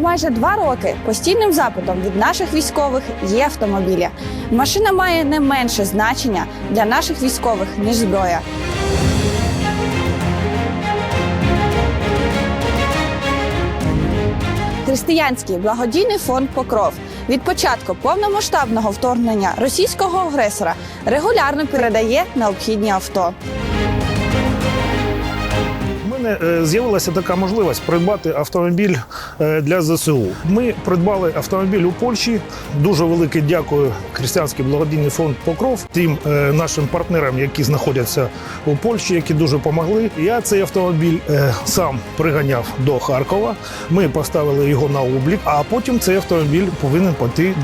майже два роки постійним запитом від наших військових є автомобілі. Машина має не менше значення для наших військових ніж зброя. Християнський благодійний фонд Покров від початку повномасштабного вторгнення російського агресора регулярно передає необхідні авто. Мене е, з'явилася така можливість придбати автомобіль е, для ЗСУ. Ми придбали автомобіль у Польщі. Дуже велике дякую Християнський благодійний фонд Покров, тим е, нашим партнерам, які знаходяться у Польщі, які дуже допомогли. Я цей автомобіль сам приганяв до Харкова. Ми поставили його на облік, а потім цей автомобіль повинен піти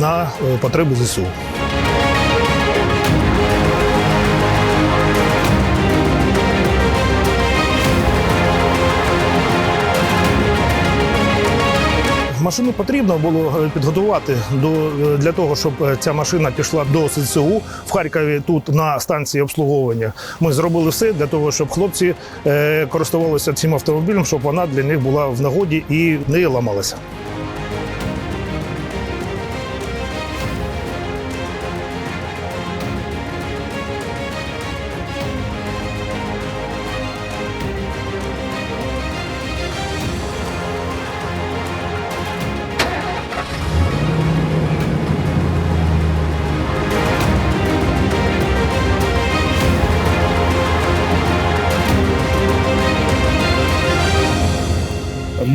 на потреби ЗСУ. Машину потрібно було е, підготувати до е, для того, щоб е, ця машина пішла до СЦУ в Харкові. Тут на станції обслуговування. Ми зробили все для того, щоб хлопці користувалися цим автомобілем, щоб вона для них була в нагоді і не ламалася.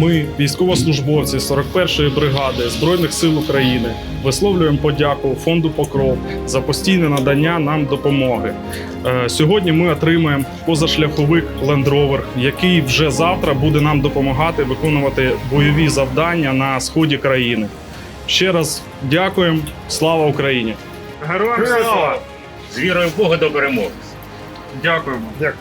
Ми, військовослужбовці 41-ї бригади Збройних сил України, висловлюємо подяку фонду Покров за постійне надання нам допомоги. Е, Сьогодні ми отримаємо позашляховик Land Rover, який вже завтра буде нам допомагати виконувати бойові завдання на сході країни. Ще раз дякуємо. Слава Україні! Героям слава! З вірою в Бога до перемоги! Дякуємо. Дякую.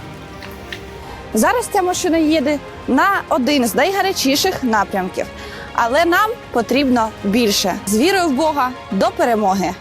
Зараз ця машина їде на один з найгарячіших напрямків. Але нам потрібно більше з вірою в Бога до перемоги.